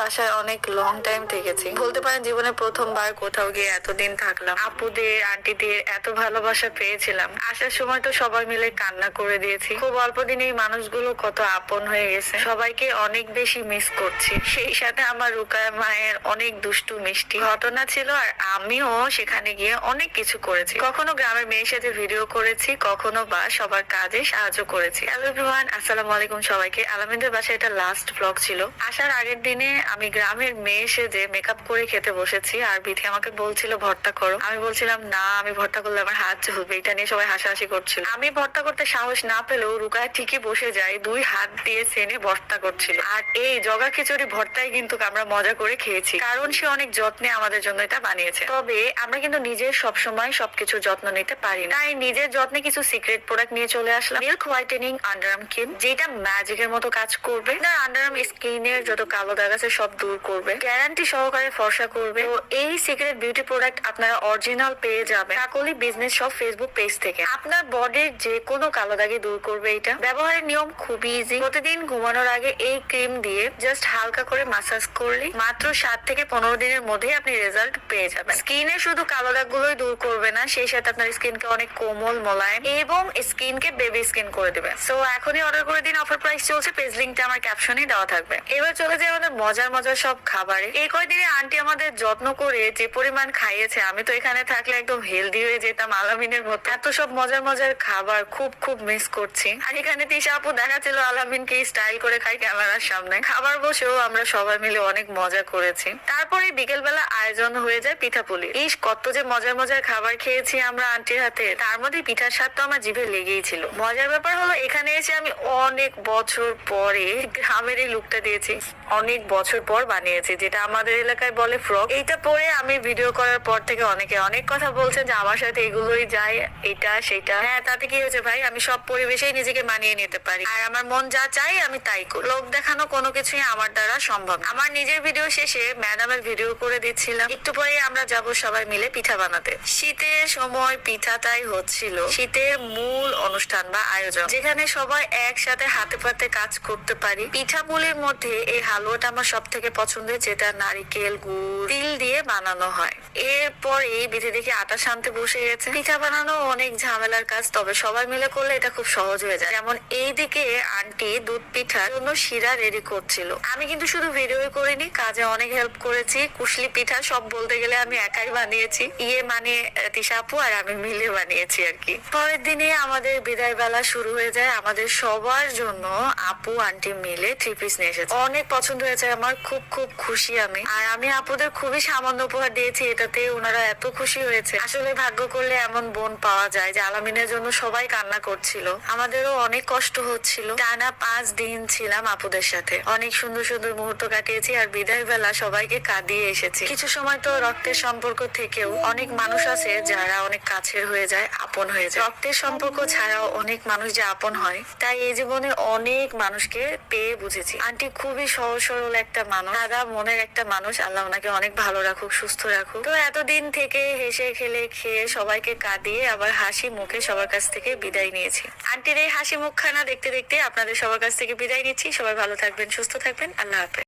বাসায় অনেক long time থেকেছি। বলতে পারেন জীবনে প্রথমবার কোথাও গিয়ে এতদিন থাকলাম। আপুদের, আন্টিদের এত ভালোবাসা পেয়েছিলাম। আসার সময় তো সবাই মিলে কান্না করে দিয়েছি। খুব অল্প দিনে এই মানুষগুলো কত আপন হয়ে গেছে। সবাইকে অনেক বেশি মিস করছি। সেই সাথে আমার রুকায় মায়ের অনেক দুষ্টু মিষ্টি ঘটনা ছিল আর আমিও সেখানে গিয়ে অনেক কিছু করেছি। কখনো গ্রামের মেয়ের সাথে ভিডিও করেছি, কখনো বা সবার কাজে সাহায্য করেছি। হ্যালো এভরিওয়ান আসসালামু আলাইকুম সবাইকে। আলামিনদের বাসায় এটা লাস্ট ব্লগ ছিল। আসার আগের দিনে আমি গ্রামের মেয়ে সেজে মেকআপ করে খেতে বসেছি, আর বিথি আমাকে বলছিল, ভর্তা করো। আমি বলছিলাম, না, আমি ভর্তা করলে আমার হাত ঝুলবে। এটা নিয়ে সবাই হাসাহাসি করছিল। আমি ভর্তা করতে সাহস না পেলেও রুকায় ঠিকই বসে যায়, দুই হাত দিয়ে সেনে ভর্তা করছিল। আর এই জগা খিচুড়ি ভর্তাই কিন্তু আমরা মজা করে খেয়েছি, কারণ সে অনেক যত্নে আমাদের জন্য এটা বানিয়েছে। তবে আমরা কিন্তু নিজের সবসময় সবকিছু যত্ন নিতে পারি না। তাই নিজের যত্নে কিছু সিক্রেট প্রোডাক্ট নিয়ে চলে আসলাম। মিল্ক হোয়াইটেনিং আন্ডারআর্ম ক্রিম যেটা ম্যাজিকের মতো কাজ করবে। না আন্ডারআর্ম স্কিনের যত কালো দাগ আছে সব দূর করবে। গ্যারান্টি সহকারে ফর্সা করবে। তো এই সিক্রেট বিউটি প্রোডাক্ট আপনারা অরিজিনাল পেয়ে যাবেন। কাকলি বিজনেস সব ফেসবুক পেজ থেকে। আপনার বডির যে কোনো কালো দাগে দূর করবে এটা। ব্যবহারের নিয়ম খুবই ইজি প্রতিদিন ঘুমানোর আগে এই ক্রিম দিয়ে জাস্ট হালকা করে মাসাজ করলে মাত্র সাত থেকে পনেরো দিনের মধ্যেই আপনি রেজাল্ট পেয়ে যাবেন। স্কিনে শুধু কালো দাগগুলোই দূর করবে না, সেই সাথে আপনার স্কিনকে অনেক কোমল, মোলায়েম এবং স্কিনকে বেবি স্কিন করে দেবে। সো এখনই অর্ডার করে দিন। অফার প্রাইস চলছে। পেজ লিঙ্কটা আমার ক্যাপশনে দেওয়া থাকবে। এবার চলে যাই আমাদের মজার মজার সব খাবারে। এই কয়দিনে আন্টি আমাদের যত্ন করে যে পরিমাণ খাইয়েছে, আমি তো এখানে থাকলে একদম হেলদি হয়ে যেতাম আলামিনের মতো। এত সব মজার মজার খাবার খুব খুব মিস করছি। আর এখানে তিশা আপু দেখাচ্ছিল আলামিনকে স্টাইল করে খাই ক্যামেরার সামনে। খাবার বসেও আমরা সবাই মিলে অনেক মজা করেছি। তারপরে বিকেলবেলা আয়োজন হয়ে যায় পিঠাপুলি। ইস, কত যে মজার মজার খাবার খেয়েছি আমরা আন্টির হাতে। তার মধ্যে পিঠার স্বাদ তো আমার জিভে লেগেই ছিল। মজার ব্যাপার হলো, এখানে এসে আমি অনেক বছর পরে গ্রামের এই লুকটা দিয়েছি। অনেক বছর পর বানিয়েছি, যেটা আমাদের এলাকায় বলে ফ্রক। এইটা পরে আমি ভিডিও করার পর থেকে অনেকে অনেক কথা বলছেন যে আমার সাথে এগুলোই যায়, এটা, সেটা। হ্যাঁ তাতে কি হয়েছে ভাই? আমি সব পরিবেশেই নিজেকে মানিয়ে নিতে পারি। আর আমার মন যা চাই, আমি তাই করি। লোক দেখানো কোনো কিছুই আমার দ্বারা সম্ভব আমার নিজের ভিডিও শেষে ম্যাডামের ভিডিও করে দিচ্ছিলাম। একটু পরে আমরা যাব সবাই মিলে পিঠা বানাতে। শীতের সময় পিঠাটাই হচ্ছিল। শীতের মূল অনুষ্ঠান বা আয়োজন। যেখানে সবাই একসাথে হাতে পাতে কাজ করতে পারি। পিঠা পুলির মধ্যে এই হালুয়াটা আমার সব থেকে পছন্দের যেটা নারিকেল গুড় তিল দিয়ে বানানো হয়। এরপর এই বিধি দেখে আটা শান্তি বসে গেছে। পিঠা বানানো অনেক ঝামেলার কাজ তবে সবাই মিলে করলে এটা খুব সহজ হয়ে যায়। যেমন এইদিকে আন্টি দুধ পিঠার জন্য শিরা রেডি করছিল। আমি কিন্তু শুধু ভিডিও করিনি কাজে অনেক হেল্প করেছি। কুশলি পিঠা সব বলতে গেলে আমি একাই বানিয়েছি। ইয়ে মানে আহ, তিশা আপু আর আমি মিলে বানিয়েছি আর কি। পরের দিনে আমাদের বিদায় বেলা শুরু হয়ে যায়। আমাদের সবার জন্য আপু আন্টি মিলে থ্রি পিস নিয়ে এসেছে। অনেক পছন্দ হয়েছে আমার খুব খুব খুশি আমি। আর আমি আপুদের খুবই সামান্য উপহার দিয়েছি, এটাতে ওনারা এত খুশি হয়েছে। আসলে ভাগ্য করলে এমন বোন পাওয়া যায় যে আলামিনের জন্য সবাই কান্না করছিল। আমাদেরও অনেক কষ্ট হচ্ছিল। টানা পাঁচ দিন ছিলাম আপুদের সাথে। অনেক সুন্দর সুন্দর মুহূর্ত কাটিয়েছি আর বিদায় বেলা সবাইকে কাঁদিয়ে এসেছি। কিছু সময় তো রক্তের সম্পর্ক থেকেও অনেক মানুষ আছে যারা অনেক কাছের হয়ে যায়, আপন হয়ে যায়। রক্তের সম্পর্ক ছাড়াও অনেক মানুষ যে আপন হয়। তাই এই জীবনে অনেক মানুষকে পেয়ে বুঝেছি। আন্টি খুবই সহজ, সরল একটা মানুষ। সাদা মনের একটা মানুষ, আল্লাহ ওনাকে অনেক ভালো রাখুক, সুস্থ রাখুক। তো এতদিন থেকে হেসে খেলে খেয়ে সবাইকে কাঁদিয়ে আবার হাসি মুখে সবার কাছ থেকে বিদায় নিয়েছি। আন্টির এই হাসি মুখখানা দেখতে দেখতে আপনাদের সবার কাছ থেকে বিদায় নিচ্ছি। সবাই ভালো থাকবেন, সুস্থ থাকবেন। আল্লাহ হাফেজ।